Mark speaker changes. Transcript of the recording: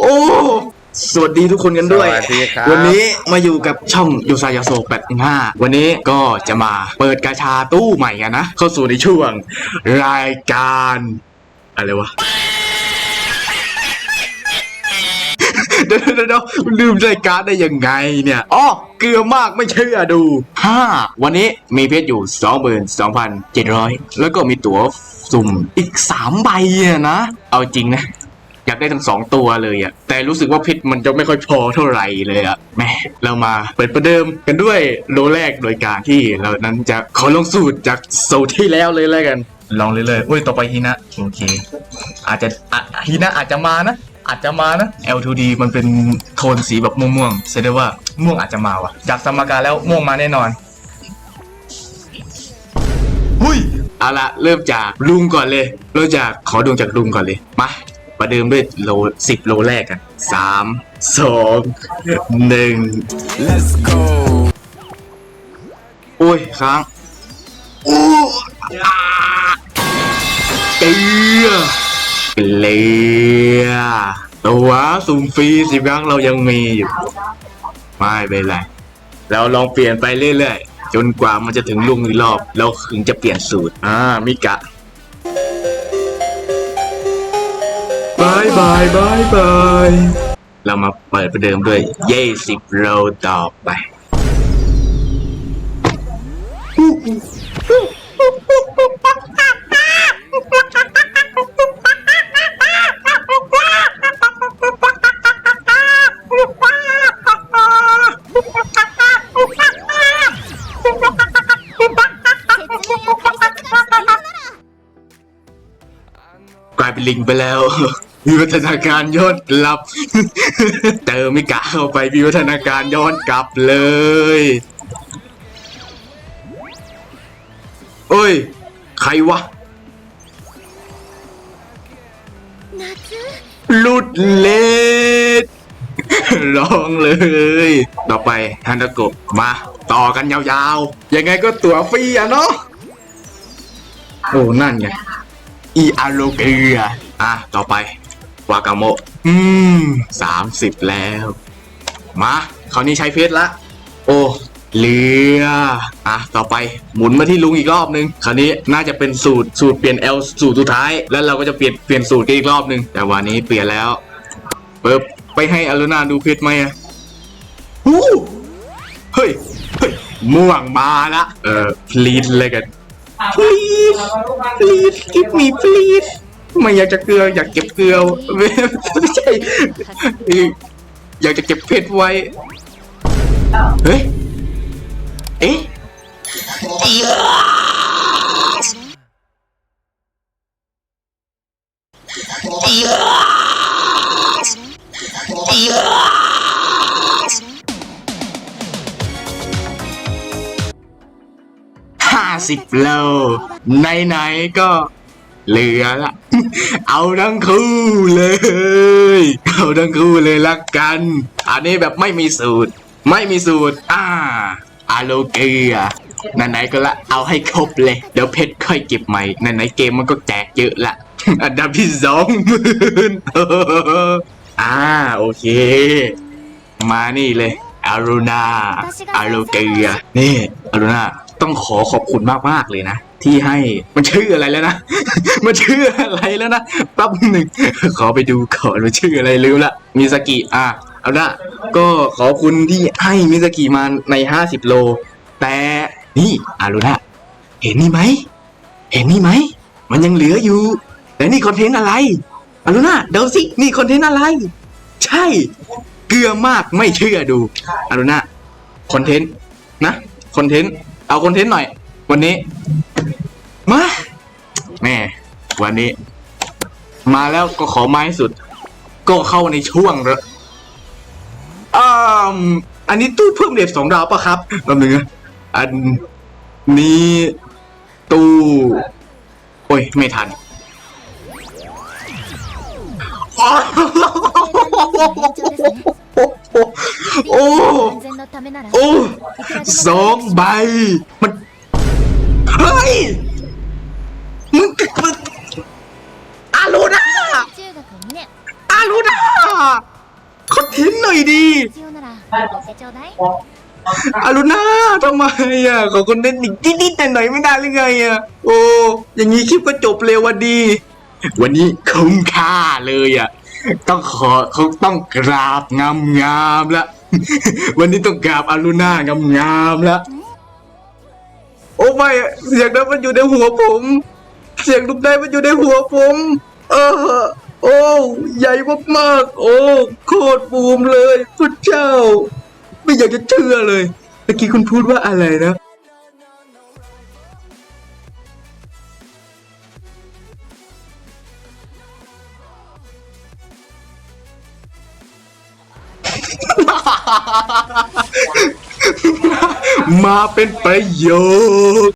Speaker 1: โอ้ สวัสดีทุกคนกันด้วย
Speaker 2: สวัสดีครับ
Speaker 1: วันนี้มาอยู่กับช่องยูซายาโซ85วันนี้ก็จะมาเปิดกาชาตู้ใหม่กันนะ เข้าสู่ในช่วง รายการ อะไรวะ เดี๋ยวเดี๋ยวเดี๋ยวลืมรายการได้ยังไงเนี่ยอ๋อ เกลือมากไม่เชื่อดูห้าวันนี้มีเพชรอยู่ 22,700 แล้วก็มีตั๋วสุ่มอีก 3 ใบอะนะ เอาจริงนะ อยากได้ทั้งสองตัวเลยอะแต่รู้สึกว่าเพชรมันจะไม่ค่อยพอเท่าไหร่เลยอะแหม่เรามาเปิดประเดิมกันด้วยโลแรกโดยการที่เรานั้นจะขอลงสูตรจากโซลที่แล้วเลยแล้วกัน ลองเลยเลยๆอุ้ยต่อไปฮินะ โอเค อาจจะอะฮินะอาจจะมานะ อาจจะมานะ L2D มันเป็นโทนสีแบบม่วงๆแสดงว่าม่วงอาจจะมาว่ะจากสมการแล้วม่วงมาแน่นอนหุยเอาละเริ่มจากลุงก่อนเลย เริ่มจากขอดวงจากลุงก่อนเลย มาประเดิมด้วยโลสิบโลแรกกันสามสองหนึ่ง
Speaker 2: Let's go
Speaker 1: โอ้ยค้างอู้อ่าเกลือเกลือ ตัวสุ่มฟรีสิบครั้งเรายังมีอยู่ ไม่เป็นไร เราลองเปลี่ยนไปเรื่อยๆ จนกว่ามันจะถึงลุงอีกรอบแล้วถึงจะเปลี่ยนสูตร อ่า มิกะบายบายบายบาย เรามาเปิดประเดิมด้วย เย่สิบโลต่อไป เป็นลิงไปแล้ววิวัฒนาการย้อนกลับ เติมมิกะเข้าไปวิวัฒนาการย้อนกลับเลยเอ้ย ใครวะหลุดเลดร้องเลย ต่อไปฮันดาโกะมา ต่อกันยาวๆ ยังไงก็ตั๋วฟรีอะเนาะโอ้นั่นไง อีอาโลเกียอะ ต่อไปวากาโมะอืมสามสิบแล้ว มาคราวนี้ใช้เพชรละ โอ้เหลืออะ ต่อไปหมุนมาที่ลุงอีกรอบนึง คราวนี้น่าจะเป็นสูตรสูตรเปลี่ยน L สูตรสุดท้าย แล้วเราก็จะเปลี่ยนเปลี่ยนสูตรกันอีกรอบนึง แต่วันนี้เปลี่ยนแล้วปึ๊บไปให้อารุณาดูเพชรไหมอะฮู้เฮ้ย เฮ้ยม่วงมาละ เออ please เลยกัน please please give me please ไม่อยากจะเกลืออยากเก็บเกลือไม่ใช่อยากจะเก็บเพชรไว้ เฮ้ย เอ๊ะ สิบโลไหนๆก็เหลือละ เอาทั้งคู่เลย เอาทั้งคู่เลยละกัน อันนี้แบบไม่มีสูตร ไม่มีสูตร อ่าอาโลเกียไหนๆก็ละ เอาให้ครบเลย เดี๋ยวเพชรค่อยเก็บใหม่ไหนๆเกมมันก็แจกเยอะละ อันดับที่สองหมื่นอ่าโอเค มานี่เลยอารุณาอาโลเกียนี่อารุณา ต้องขอขอบคุณมากๆเลยนะ ที่ให้มันชื่ออะไรแล้วนะ มันชื่ออะไรแล้วนะแป๊บหนึ่งขอไปดูก่อนมันชื่ออะไรลืมละมิสกิอะเอาละก็ขอบคุณที่ให้มิสกิมาใน 50 โล แต่นี่อารุณะเห็นนี่ไหมเห็นนี่ไหมมันยังเหลืออยู่แต่นี่คอนเทนต์อะไรอารุณะเดาสินี่คอนเทนต์อะไร ใช่ เกลือมากไม่เชื่อดูอารุณะคอนเทนต์นะคอนเทนต์ เอาคอนเทนต์หน่อย วันนี้ มาแม่วันนี้ มาแล้วก็ขอไม้สุด ก็เข้าในช่วงละอ่าอันนี้ตู้เพิ่มเด็บสองดาวปะครับลำหนึ่งอันนี้ตู้ โอ้ย ไม่ทันโอ้ โอ้สองใบ มัน เฮ้ย มึงมึงอารูนาอารูนาคอนเทนต์หน่อยดีอารูนาทำไมอะขอคนเล่นอีกนิดๆหน่อยไม่ได้หรือไงอะ โอ้อย่างนี้คลิปก็จบเร็ววันดี วันนี้คุ้มค่าเลยอะ ต้องขอเขาต้องกราบงามๆละ วันนี้ต้องกราบอารุณางามงามๆละโอ้ไม่เสียงนั้นมันอยู่ในหัวผม เสียงลูกได้มันอยู่ในหัวผม เออ โอ้ ใหญ่มากๆ โอ้ โคตรบูมเลยพระเจ้า ไม่อยากจะเชื่อเลย เมื่อกี้คุณพูดว่าอะไรนะ มาเป็นประโยชน์